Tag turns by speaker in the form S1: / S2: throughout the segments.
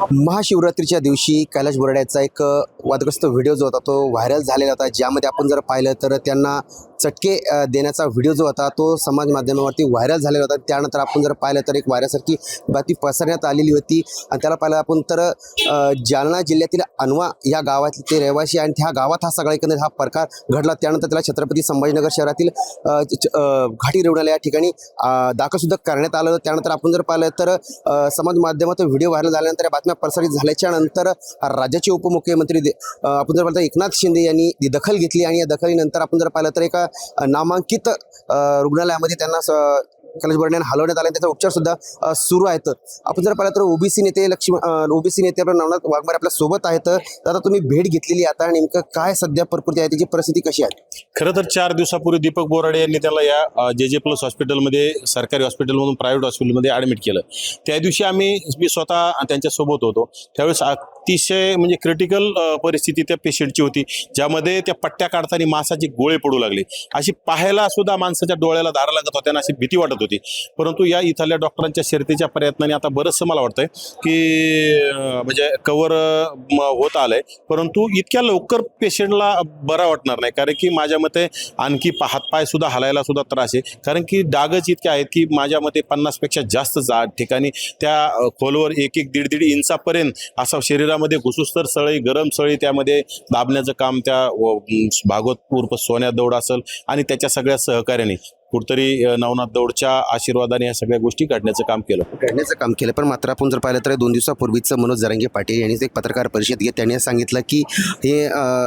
S1: महाशिवरात्रीच्या दिवशी कैलाश बोराड्याचा एक वादग्रस्त व्हिडिओ जो होता तो व्हायरल झालेला होता. ज्यामध्ये आपण जर पाहिलं तर त्यांना चटके देण्याचा व्हिडिओ जो होता तो समाज माध्यमावरती व्हायरल झालेला होता. त्यानंतर आपण जर पाहिलं तर एक व्हायरसारखी बातमी पसरण्यात आलेली होती. आणि त्याला पाहिलं आपण तर जालना जिल्ह्यातील अनवा या गावातले ते रहिवासी आणि त्या गावात हा सगळा एकंदरीत हा प्रकार घडला. त्यानंतर त्याला छत्रपती संभाजीनगर शहरातील च- घाटी रुग्णालय या ठिकाणी दाखलसुद्धा करण्यात आलं त्यानंतर आपण जर पाहिलं तर समाज माध्यमात व्हिडिओ व्हायरल झाल्यानंतर या बातम्या प्रसारित झाल्याच्यानंतर राज्याचे उपमुख्यमंत्री दे- आपण जर पाहिलं एकनाथ शिंदे यांनी ती दखल घेतली आणि या दखलीनंतर आपण जर पाहिलं तर एका नामांकित रुग्णालयामध्ये त्यांना स- कैलाश हलवण्यात आले. आणि त्याचा उपचार सुद्धा सुरू आहेत. आपण जर पाहिलं तर ओबीसी नेते लक्ष्मी ओबीसी नेते आपल्या नवनाथ वाघमारे आपल्यासोबत आहेत. तर आता तुम्ही भेट घेतलेली आता नेमकं काय सध्या प्रकृती आहे? त्याची परिस्थिती कशी आहे?
S2: खरं तर चार दिवसापूर्वी दीपक बोराडे यांनी त्याला या जे जे प्लस हॉस्पिटलमध्ये सरकारी हॉस्पिटलमधून प्रायव्हेट हॉस्पिटलमध्ये ॲडमिट केलं. त्या दिवशी आम्ही मी स्वतः त्यांच्यासोबत होतो. त्यावेळेस अतिशय म्हणजे क्रिटिकल परिस्थिती त्या पेशंटची होती. ज्यामध्ये त्या पट्ट्या काढताना मासाचे गोळे पडू लागले. अशी पाहायला सुद्धा माणसाच्या डोळ्याला धारा लागत होत्या आणि अशी भीती वाटत होती. परंतु या इथल्या डॉक्टरांच्या शर्तीच्या प्रयत्नाने आता बरंचसं मला वाटतंय की म्हणजे कवर होत आलंय. परंतु इतक्या लवकर पेशंटला बरा वाटणार नाही. कारण की माझ्या मते आणखी हातपाय सुद्धा हलायला सुद्धा त्रास आहे. कारण की डागच इतके आहेत की माझ्या मते पन्नासपेक्षा जास्त जा ठिकाणी त्या खोलवर एक एक दीड दीड इंचापर्यंत असा शरीरा त्यामध्ये घुसुस्तर सळई गरम सळी त्यामध्ये दाबण्याचं काम त्या व, भागवत उर्फ सोन्या दौड असेल आणि त्याच्या सगळ्या सहकार्याने कुठतरी नवनाथ दौडच्या आशीर्वादाने या सगळ्या गोष्टी घडण्याचं काम केलं.
S1: करण्याचं काम केलं. पण मात्र आपण जर पाहिलं तर दोन दिवसापूर्वीचं मनोज जरांगे पाटील यांनी एक पत्रकार परिषद घेत त्यांनी सांगितलं की हे अ,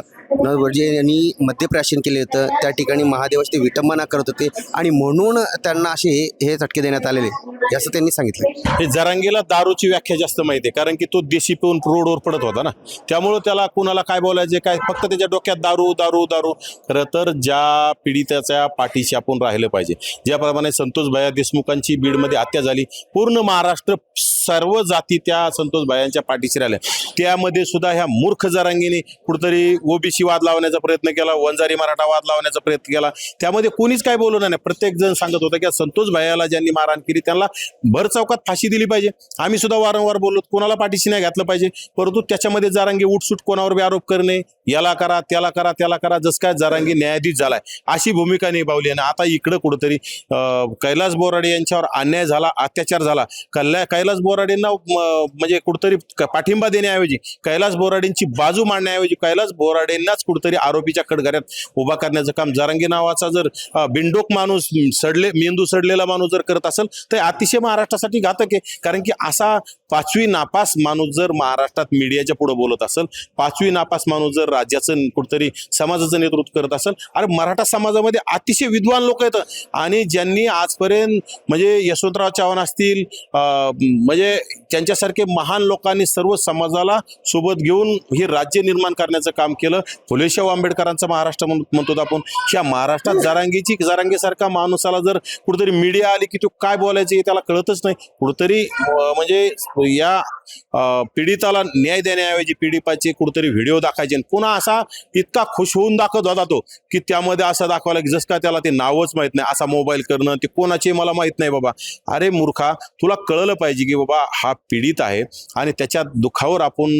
S1: यांनी मद्यप्राशन केले होतं. त्या ठिकाणी महादेवाची ते विटंबना करत होते आणि म्हणून त्यांना असे हे हे चटके देण्यात आलेले. असं त्यांनी सांगितलं
S2: हे जरांगीला दारूची व्याख्या जास्त माहिती आहे कारण की तो देशी पिऊन रोडवर पडत होता ना. त्यामुळं त्याला कुणाला काय बोलायचे काय फक्त त्याच्या डोक्यात दारू दारू दारू. खरं तर ज्या पीडिताच्या पाठीशी आपण राहिलं पाहिजे. ज्याप्रमाणे संतोष भया देशमुखांची बीडमध्ये हत्या झाली पूर्ण महाराष्ट्र सर्व जाती त्या संतोष भयांच्या पाठीशी राहिल्या. त्यामध्ये सुद्धा ह्या मूर्ख जरांगीने कुठतरी ओबीसी वाद लावण्याचा प्रयत्न केला वंजारी मराठा वाद लावण्याचा प्रयत्न केला. त्यामध्ये कोणीच काय बोललं नाही. प्रत्येक जण सांगत होता की संतोष भयाला ज्यांनी मारहाण केली त्यांना भर चौकात फाशी दिली पाहिजे. आम्ही सुद्धा वारंवार बोललो कोणाला पाठीशी नाही घातलं पाहिजे. परंतु त्याच्यामध्ये जारांगी उठसूट कोणावर बी आरोप करणे याला करा त्याला करा त्याला करा जस काय जारांगी न्यायाधीश झालाय. अशी भूमिका निभावली आणि आता इकडं कुठंतरी कैलास बोराडे यांच्यावर अन्याय झाला अत्याचार झाला. कल्या कैलास बोराडेंना म्हणजे कुठंतरी पाठिंबा देण्याऐवजी कैलास बोराडेंची बाजू मांडण्याऐवजी कैलास बोराडेंनाच कुठंतरी आरोपीच्या कडगऱ्यात उभा करण्याचं काम. जारांगी नावाचा जर बिंडोक माणूस सडले मेंदू सडलेला माणूस जर करत असेल तर अतिशय महाराष्ट्रासाठी घातक आहे. कारण की असा पाचवी नापास माणूस जर महाराष्ट्रात मीडियाच्या पुढे बोलत असेल पाचवी नापास माणूस जर राज्याचं कुठतरी समाजाचं नेतृत्व करत असेल अरे मराठा समाजामध्ये अतिशय विद्वान लोक आहेत. आणि ज्यांनी आजपर्यंत म्हणजे यशवंतराव चव्हाण असतील अं, म्हणजे त्यांच्यासारखे महान लोकांनी सर्व समाजाला सोबत घेऊन हे राज्य निर्माण करण्याचं काम केलं. फुलेशाह आंबेडकरांचा महाराष्ट्र म्हण- म्हणतो आपण. ह्या महाराष्ट्रात जारांगीची जारांगीसारखा माणूसाला जर कुठेतरी मीडिया आली की तो काय बोलायचं त्याला कळतच नाही. कुठतरी म्हणजे या पीडिताला न्याय देण्याऐवजी पीडिताचे कुठतरी व्हिडिओ दाखवायचे पुन्हा असा इतका खुश होऊन दाखवत होता तो की त्यामध्ये असं दाखवायला की जसं का त्याला ते नावच माहीत नाही असा मोबाईल करणं ते कोणाचे मला माहीत नाही बाबा. अरे मूर्खा तुला कळलं पाहिजे की बाबा हा पीडित आहे आणि त्याच्या दुःखावर आपण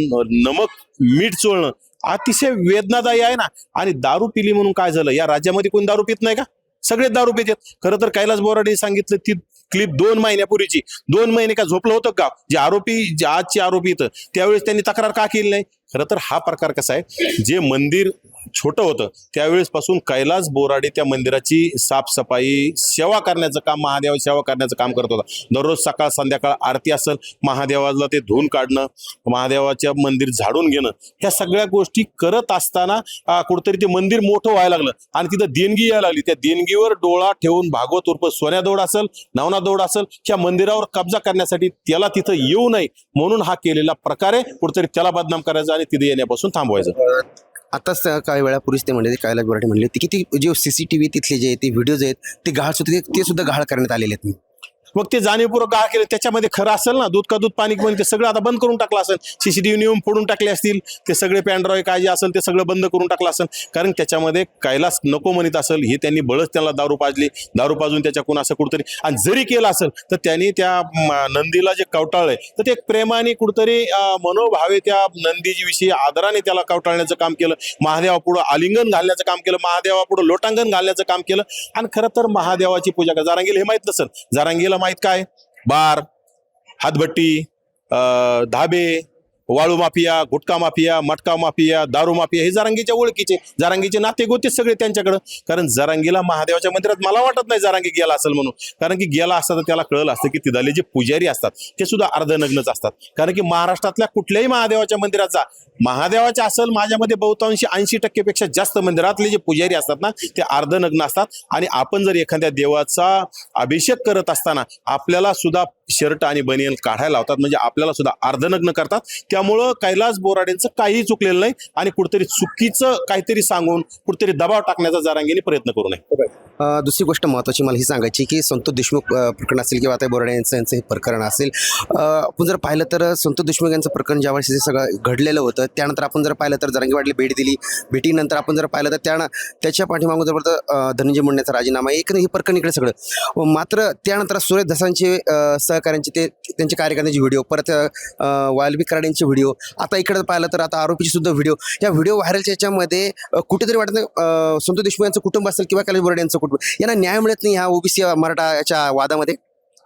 S2: नमक मीठ चोळणं अतिशय वेदनादायी आहे ना. आणि दारू पिली म्हणून काय झालं? या राज्यामध्ये कोणी दारू पित नाही का? सगळे दारू पितात खरं तर कैलास बोराडे सांगितलं ती क्लिप दोन महिन्यापूर्वीची. दोन महिने का झोपलं होतं का? जे आरोपी जे आजचे आरोपी इथं त्यावेळेस त्यांनी तक्रार का केली नाही? खरं तर हा प्रकार कसा आहे? जे मंदिर छोटं होतं. त्यावेळेस पासून कैलास बोराडे त्या मंदिराची साफसफाई सेवा करण्याचं काम महादेव सेवा करण्याचं काम करत होता. दररोज सकाळ संध्याकाळ आरती असेल महादेवाला ते धुवून काढणं महादेवाच्या मंदिर झाडून घेणं ह्या सगळ्या गोष्टी करत असताना अं, कुठेतरी ते मंदिर मोठं व्हायला लागलं. आणि तिथं देणगी यायला लागली. त्या देणगीवर डोळा ठेवून भागवत उर्फ सोन्या दौड असेल नवना दौड असेल ह्या मंदिरावर कब्जा करण्यासाठी त्याला तिथं येऊ नये म्हणून हा केलेला प्रकार आहे. कुठेतरी त्याला बदनाम करायचा आणि तिथे येण्यापासून थांबवायचं.
S1: आताच काही वेळापूर्वीच ते म्हणले ते कैलाश म्हणले होते की ती जे सी सी टी व्ही तिथले जे ते व्हिडिओज आहेत ते गहाळ सुद्धा ते सुद्धा गहाळ करण्यात आलेले आहेत
S2: मग ते जाणीवपूर्वक गाळ केलं. त्याच्यामध्ये खरं असेल ना दूध का दूध पाणी पण ते सगळं आता बंद करून टाकलं असेल. सीसीटीव्ही नियम फोडून टाकले असतील. ते सगळे पॅन्ड्रॉय काय जे असेल ते सगळं बंद करून टाकलं असेल. कारण त्याच्यामध्ये कैलास नको म्हणत असेल हे त्यांनी बळच त्यांना दारू पाजली. दारू पाजून त्याच्याकडून असं कुठतरी आणि जरी केलं असेल तर त्यांनी त्या नंदीला जे कवटाळलंय तर ते प्रेमाने कुठतरी मनोभावे त्या नंदीजीविषयी आदराने त्याला कवटाळण्याचं काम केलं. महादेवापुढं आलिंगन घालण्याचं काम केलं. महादेवापुढं लोटांगण घालण्याचं काम केलं. आणि खरं तर महादेवाची पूजा का जारांगीला हे माहीत नसेल. जारांगीला माहीत काय? बार हातभट्टी धाबे वाळू माफिया गुटखा माफिया मटका माफिया दारू माफिया हे जारांगीच्या ओळखीचे जारांगीचे नाते गोते सगळे त्यांच्याकडं. कारण जारांगीला महादेवाच्या मंदिरात मला वाटत नाही जारांगी गेला असेल म्हणून. कारण की गेला असता तर त्याला कळलं असतं की तिथले जे पुजारी असतात ते सुद्धा अर्धनग्नच असतात. कारण की महाराष्ट्रातल्या कुठल्याही महादेवाच्या मंदिरात जा. महादेवाच्या असेल माझ्यामध्ये बहुतांशी ऐंशी टक्केपेक्षा जास्त मंदिरातले जे पुजारी असतात ना ते अर्धनग्न असतात. आणि आपण जर एखाद्या देवाचा अभिषेक करत असताना आपल्याला सुद्धा शर्ट आणि बनियन काढायला लावतात. म्हणजे आपल्याला सुद्धा अर्धनग्न करतात. त्यामुळं कैलास बोराडेंचं काहीही चुकलेलं नाही आणि कुठेतरी चुकीचं काहीतरी सांगून कुठेतरी दबाव टाकण्याचा जारांगीने प्रयत्न करू नये.
S1: दुसरी गोष्ट महत्त्वाची मला ही सांगायची की संतोष देशमुख प्रकरण असेल किंवा आता बोराडे यांचं यांचं हे प्रकरण असेल. आपण जर पाहिलं तर संतोष देशमुख यांचं प्रकरण ज्यावेळेस हे सगळं घडलेलं होतं त्यानंतर आपण जर पाहिलं तर जरांगी भेट दिली. भेटीनंतर आपण जर पाहिलं तर त्या त्याच्या पाठीमागून जर तर धनंजय मुंडेचा राजीनामा एक हे प्रकरण इकडे सगळं. मात्र त्यानंतर सुरेश धसांचे अ, सहकाऱ्यांचे ते त्यांचे कार्यकर्त्यांचे व्हिडिओ परत अ, वाल्मिक कराडेंचे व्हिडिओ आता इकडे पाहिलं तर आता आरोपीचे सुद्धा व्हिडिओ या व्हिडिओ व्हायरलच्या याच्यामध्ये कुठेतरी वाटत नाही, संतोष देशमुख यांचं कुटुंब असेल किंवा कैलास बोराडे यांचं कुटुंब यांना न्याय मिळत नाही ह्या ओबीसी मराठा याच्या वादामध्ये?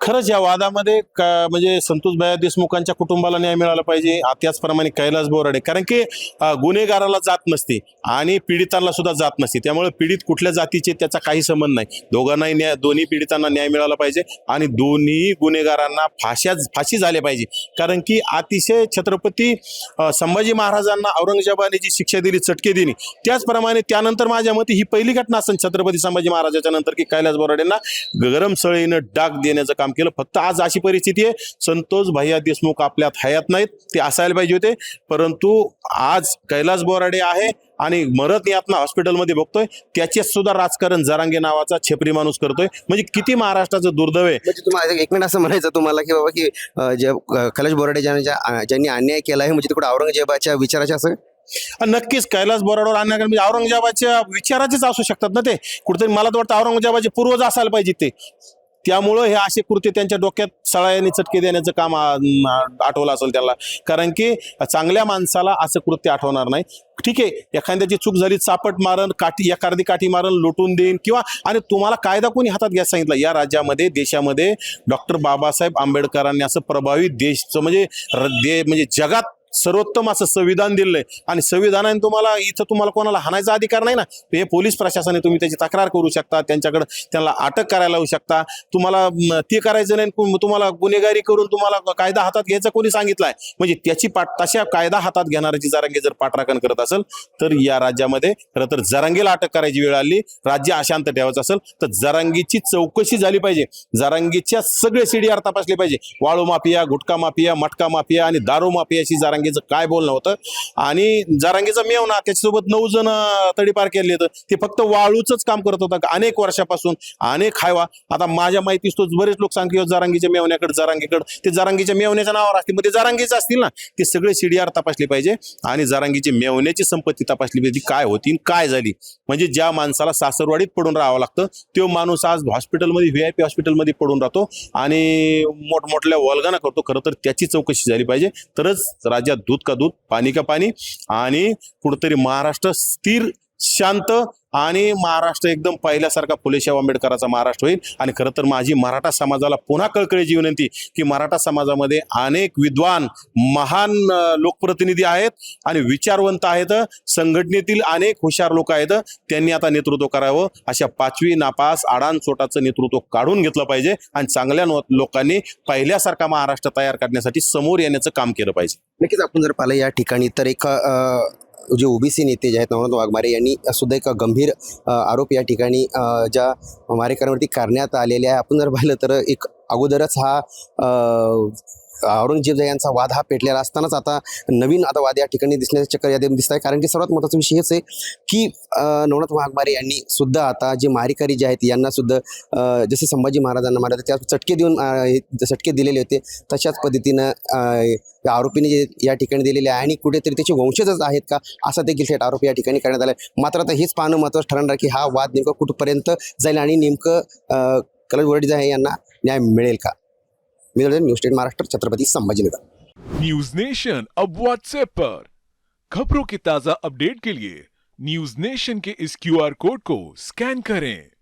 S2: खरंच या वादामध्ये म्हणजे संतोष भया देशमुखांच्या कुटुंबाला न्याय मिळाला पाहिजे. त्याचप्रमाणे कैलास बोराडे. कारण की गुन्हेगाराला जात नसते आणि पीडितांना सुद्धा जात नसते. त्यामुळे पीडित कुठल्या जातीचे त्याचा काही संबंध नाही. दोघांनाही न्याय दोन्ही पीडितांना न्याय मिळाला पाहिजे आणि दोन्ही गुन्हेगारांना फाश्या फाशी झाली पाहिजे. कारण की अतिशय छत्रपती संभाजी महाराजांना औरंगजेबाने जी शिक्षा दिली चटके दिली त्याचप्रमाणे त्यानंतर माझ्या मते ही पहिली घटना असेल छत्रपती संभाजी महाराजाच्या नंतर की कैलास बोराडेंना गरम सळीनं डाग देण्याचं काम केलं. फक्त आज अशी परिस्थिती आहे. संतोष भैया देशमुख आपल्यात हयात नाहीत. ते असायला पाहिजे होते. परंतु आज कैलास बोराडे आहे आणि मरत यातना हॉस्पिटलमध्ये बघतोय. त्याचेच सुद्धा राजकारण जरांगे नावाचा छेपरी माणूस करतोय. म्हणजे किती महाराष्ट्राचं दुर्दैव आहे.
S1: म्हणजे तुम्हाला एक मिनिट असं म्हणायचं तुम्हाला की बाबा की जे अ, कैलास बोराडे ज्यांनी ज्या- ज्यांनी अन्याय केला आहे म्हणजे तिकडे औरंगजेबाच्या विचाराचे असं?
S2: नक्कीच कैलास बोराडवर आणण्याकडे म्हणजे औरंगजेबाच्या विचाराचेच असू शकतात ना ते. कुठेतरी मला तर वाटतं औरंगजेबाचे पूर्वज असायला पाहिजे ते. त्यामुळं हे असे कृत्य त्यांच्या डोक्यात सळायाने चटके देण्याचं काम आठवलं असेल त्याला कारण की चांगल्या माणसाला असं कृत्य आठवणार नाही. ठीक आहे एखाद्याची चूक झाली चापट मारण काठी एखादी काठी मारण लुटून देईन किंवा आणि तुम्हाला कायदा कोणी हातात घ्यायला सांगितला? या राज्यामध्ये देशामध्ये डॉक्टर बाबासाहेब आंबेडकरांनी असं प्रभावी देशचं म्हणजे र- दे म्हणजे जगात सर्वोत्तम असं संविधान दिलंय. आणि संविधानाने तुम्हाला इथं तुम्हाला कोणाला हाणायचा अधिकार नाही ना? हे पोलीस प्रशासनाने तुम्ही त्याची तक्रार करू शकता त्यांच्याकडे त्यांना अटक करायला लावू शकता. तुम्हाला ते करायचं नाही तुम्हाला गुन्हेगारी करून तुम्हाला कायदा हातात घ्यायचा कोणी सांगितलंय? म्हणजे त्याची पाठ तशा कायदा हातात घेणाऱ्याची जरांगी जर पाठराखण करत असेल तर या राज्यामध्ये खरं तर जरांगेला अटक करायची वेळ आली राज्य अशांत ठेवायचं असेल तर जरांगीची चौकशी झाली पाहिजे. जरांगीच्या सगळे सीडीआर तपासले पाहिजे. वाळू mafia gutkha mafia matka mafia आणि दारू माफियाशी जारांगीचं काय बोलणं होतं? आणि जरांगीचा मेवना त्याच्यासोबत नऊ जण तडीपार केले होतं. ते फक्त वाळूच काम करत होता अनेक वर्षापासून अनेक हायवा. आता माझ्या माहितीस तोच बरेच लोक सांगते जारांगीच्या मेवण्याकडे जरांगीकडे. ते जारांगीच्या मेवण्याच्या नावावर असतील मग ते जरांगीचे असतील ना? ते सगळे सीडीआर तपासले पाहिजे आणि जारांगीची मेवण्याची संपत्ती तपासली पाहिजे काय होती आणि काय झाली. म्हणजे ज्या माणसाला सासरवाडीत पडून राहावं लागतं तो माणूस आज हॉस्पिटलमध्ये व्ही आय पी हॉस्पिटलमध्ये पडून राहतो आणि मोठमोठल्या वल्गना करतो. खरं तर त्याची चौकशी झाली पाहिजे. तरच राज्यात दूध का दूध पाणी का पाणी आणि कुठंतरी महाराष्ट्र स्थिर शांत आणि महाराष्ट्र एकदम पहिल्यासारखा फुलेशाह आंबेडकराचा महाराष्ट्र होईल. आणि खरं तर माझी मराठा समाजाला पुन्हा कळकळीची विनंती की मराठा समाजामध्ये अनेक विद्वान महान लोकप्रतिनिधी आहेत आणि विचारवंत आहेत. संघटनेतील अनेक हुशार लोक आहेत. त्यांनी आता नेतृत्व करावं. अशा पाचवी नापास आडानचोटाचं नेतृत्व काढून घेतलं पाहिजे आणि चांगल्या लोकांनी पहिल्यासारखा महाराष्ट्र तयार करण्यासाठी समोर येण्याचं काम केलं पाहिजे.
S1: नक्कीच आपण जर पाहिलं या ठिकाणी तर एक जे ओबीसी नेते जे आहेत नवनाथ वाघमारे यांनी सुद्धा एक गंभीर आरोप या ठिकाणी ज्या मारेकऱ्यांवरती करण्यात आलेले आहे. आपण जर पाहिलं तर एक अगोदरच हा अ, औरंगजेब यांचा वाद हा पेटलेला असतानाच आता नवीन आता वाद या ठिकाणी दिसण्याचे चक्कर यादी दिसत आहे कारण की सर्वात महत्त्वाचा विषय हेच आहे की नवनाथ वाघमारे यांनी सुद्धा आता जे मारेकरी जे आहेत यांना सुद्धा जसे संभाजी महाराजांना मारले त्या चटके देऊन चटके दिलेले होते तशाच पद्धतीनं या आरोपीने जे या ठिकाणी दिलेले आहे आणि कुठेतरी त्याचे वंशजच आहेत का असा देखील थेट आरोप या ठिकाणी करण्यात आला आहे मात्र आता हेच पाहणं महत्त्वाचं ठरणार की हा वाद नेमका कुठपर्यंत जाईल आणि नेमकं कलर वरडी आहे यांना न्याय मिळेल का? मी news state Maharashtra, Chhatrapati Sambhajinagar.
S3: News nation, अब व्हाट्सएप पर। खबरों के ताज़ा अपडेट के लिए न्यूज़ नेशन के इस क्यूआर कोड को स्कैन करें।